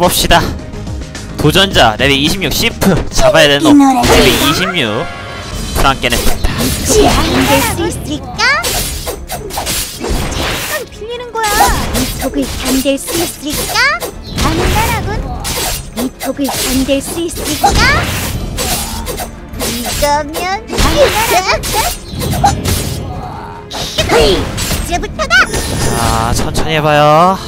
해봅시다 도전자 레벨 26 시프 잡아야 되는 놈 레벨 26 프랑켄했습니다 안될 수 있을까? 잠깐 빌리는 거야. 이 톡을 견딜 수 있을까? 간단하군. 이 톡을 견딜 수 있을까? 이거면 간단하군. 이제부터다. 자 천천히 해봐요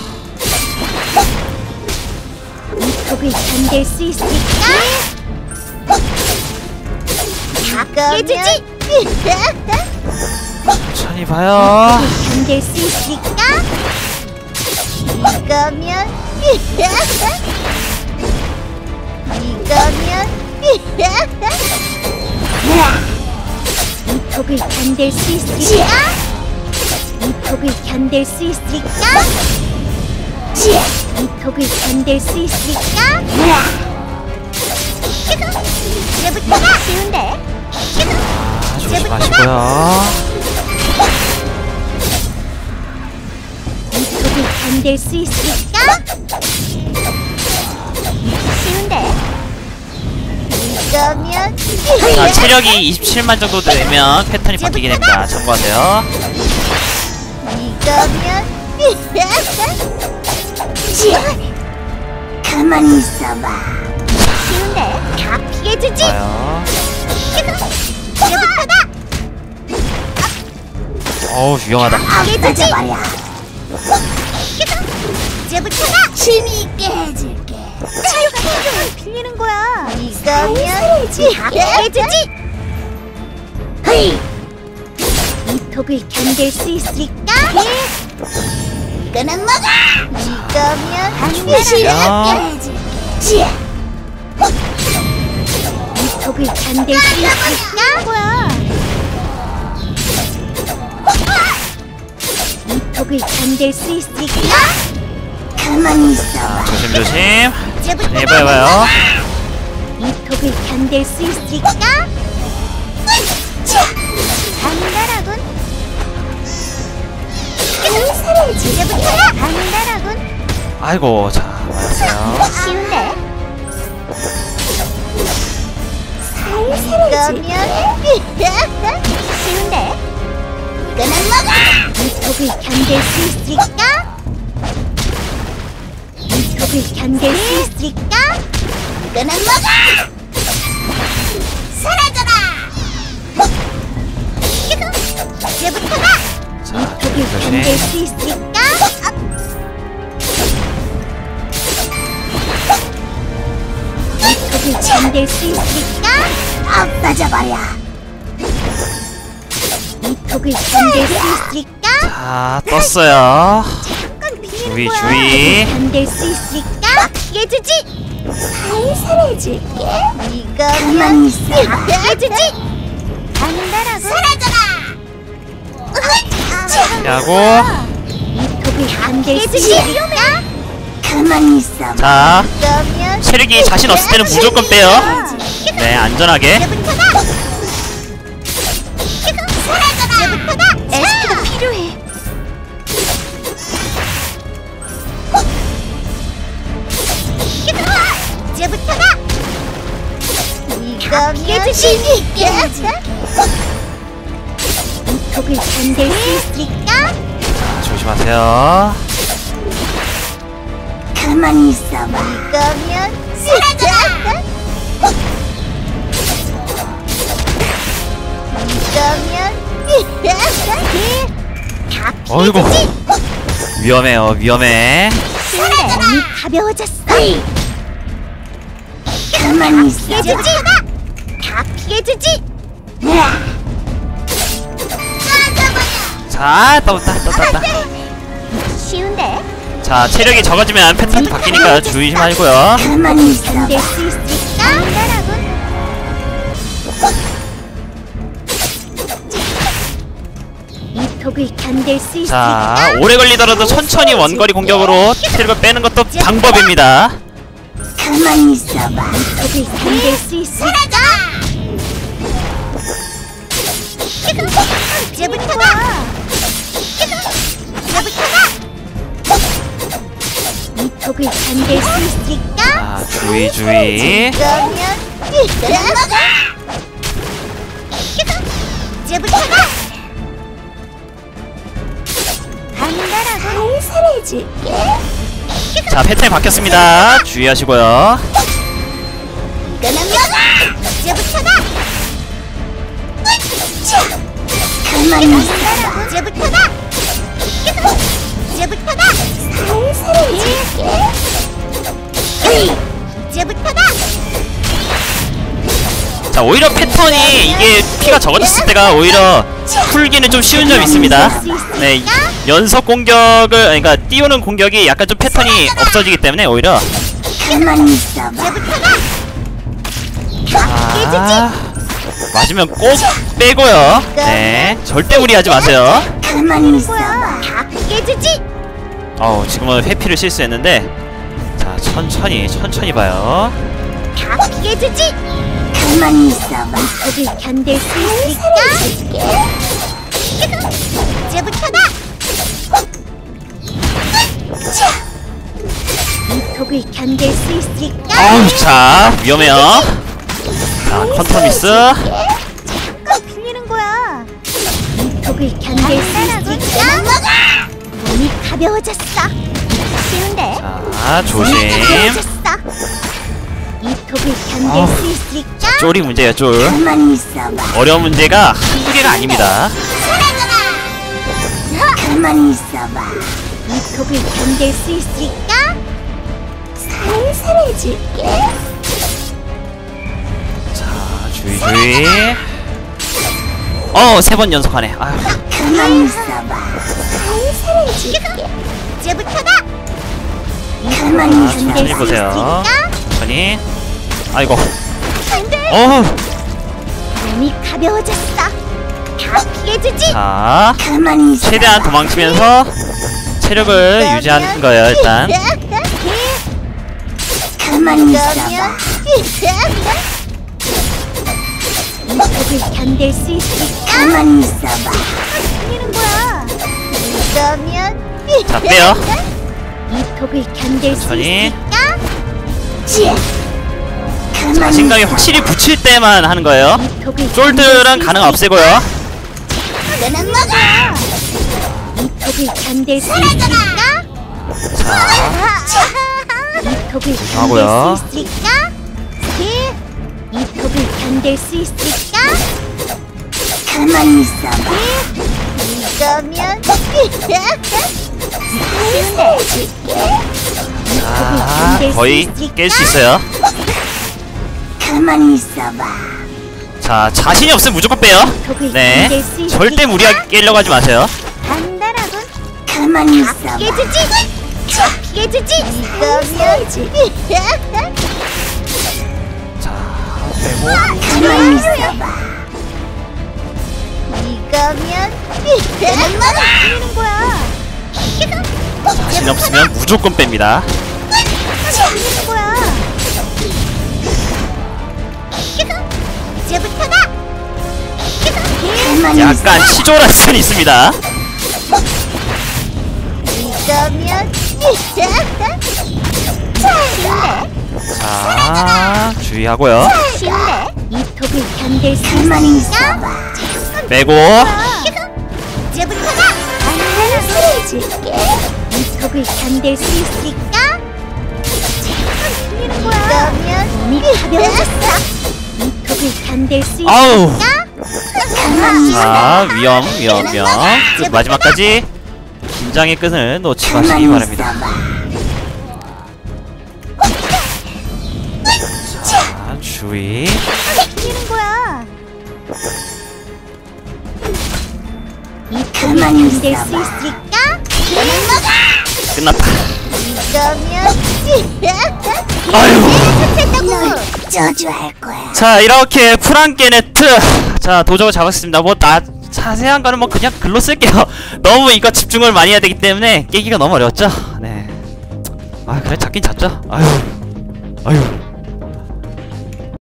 이 톡을 견딜 수 있을까? 다 깨주지. 천천히 봐요 견딜 수 있을까? 이거면 이거면 이 톡을 견딜 수 있을까? 이 톡을 견딜 수 있을까? 이 톡을 견딜 수 있을까? 이제부터가 쉬운데 아, 조심하시고요 이 톡을 견딜 수 있을까? 쉬운데 이거면 자 체력이 27만 정도 되면 패턴이 바뀌게 됩니다 참고하세요 이거면 가만히 있어봐. 쉬운데 다 피해주지. 이제부터다 어우 위험하다. 피해주지. 이제부터다 재미있게 해줄게. 필요해 빌리는 거야. 이거면 다 피해주지. 이. 톡을 견딜 수 있을까? 이거는 먹어! 이거면 좋으세요. 이 톡을 견딜 수 있을까? 뭐야? 이 톡을 견딜 수 있을까? 가만히 있어. 조심조심 해봐요 이 톡을 견딜 수 있을까? 이제부터야 간단하군. 아이고 자 쉬운데. 쉬운데. 이거는 먹어. 이 톡을 견딜 수 있을까? 이 톡을 견딜 수 있을까? 이거는 먹어. 사라져라. 이제부터다. 자 톡을 견딜 수 있을까? 이 톡을 견딜 수 있을까? 없어져버려. 이 톡을 견딜 수 있을까? 자 떴어요 주의. 주의. 견딜 수 있을까? 해주지. 살살 해줄게. 이거면 해주지. 간단하고 사라져라. 피하고 이 톡을 견딜 수 있을까? 가만히 있어. 자 체력이 자신 없을 때는 무조건 빼요 네 안전하게 필요해. 이 견딜 수 있을까? 자 조심하세요 가만히 있어봐. 이거면 사라져라. 이거면 다 어이구 위험해요 위험해 몸이 가벼워졌어. 가만히 있어. 피해주지. 다 피해주지. 자 떴다 떴다 떴다 쉬운데. 자 체력이 적어지면 패턴이 바뀌니까 조심하시고요 가만히 있어. 견딜 수 있을까? 간단하군. 이 톡을 견딜 수 있을까? 자 오래 걸리더라도 천천히 원거리 공격으로 체력을 빼는 것도 방법입니다 가만히 있어봐. 이 톡을 견딜 수 있을까? 견딜 수 있을까? 자 주의 주의 그러면 넘어가! 이제부터다! 간단하고 살살해줄게 자 패턴이 바뀌었습니다 주의하시고요 이거 넘어가! 이제부터다! 가만히 있어라 이제부터다! 이제부터다! 이제부터다! 자 오히려 패턴이 이게 피가 적어졌을 때가 오히려 풀기는 좀 쉬운 점이 있습니다. 네 연속 공격을 그러니까 띄우는 공격이 약간 좀 패턴이 없어지기 때문에 오히려. 아 맞으면 꼭 빼고요. 네 절대 무리하지 마세요 깨주지? 어우 지금은 회피를 실수했는데 자 천천히 천천히 봐요. 다 깨주지? 가만히 있어봐 턱을 견딜 수 있을까? 이제부터다 이 턱을 견딜 수 있을까? 어우 자 위험해요. 자 컨터 미스. 꼭 빌리는 거야. 이 턱을 견딜 수 있을까? 가벼워졌어. 쉬운데? 자 조심. 이 턱을 견딜 수 있을까? 쫄이 문제예요 쫄. 가만히 있어봐. 어려운 문제가 한두 개가 아닙니다. 가만히 있어봐. 이 턱을 견딜 수 있을까? 살살 해줄게. 자 주의 주의. 어 세 번 연속하네. 아휴. 가만히 있어봐 살살해줄게. 이제부터다 가만히 자, 천천히 보세요. 천천히. 아이고. 안돼. 어우 몸이 가벼워졌어. 다 피해주지. 자. 가만히 최대한 도망치면서 체력을 유지하는 거예요 일단. 가만히 있어봐 이 턱을 견딜 수 있을까? 가만히 있어봐. 거야 그러면 자 빼요 이 턱을 견딜 수 천천히. 있을까? 지 가만히 자신감이 확실히 붙일 때만 하는 거예요 쫄들은 수 가능 없애고요 그는 먹어 이 턱을 견딜 수 있을까? 이 하고요. 견딜 수 있을까? 예. 이 턱을 견딜 수 있을까? 가만히 있어봐 이거면 자 거의 깰 수 있어요. 가만히 있어봐. 자 자신이 없으면 무조건 빼요. 네 절대 무리하게 깨려고 하지 마세요. 간단하군. 가만히 있어봐. 깨주지? 깨주지? 이거면 자신 없으면 무조건 뺍니다. 약간 선이 있습니다. 자 주의하고요? 빼고. 소리해줄게 이 턱을 견딜 수 있을까? 틀리는 거야? 그러면 몸이 가벼워졌어. 이 턱을 견딜 수 아우. 있을까? 가만히 자 위험 위험 위험. 끝 마지막까지. 긴장의 끈을 놓지 마시기 바랍니다. 자. 주의. 틀리는 거야? 이 견딜 수 있을까? 먹어 끝났다. 이거면 아유. 됐다고 저주할 거야. 자 이렇게 프랑케네트. 자 도적을 잡았습니다. 뭐 나 자세한 거는 뭐 그냥 글로 쓸게요. 너무 이거 집중을 많이 해야 되기 때문에 깨기가 너무 어려웠죠? 네 아 그래 잡긴 잡죠 아유. 아유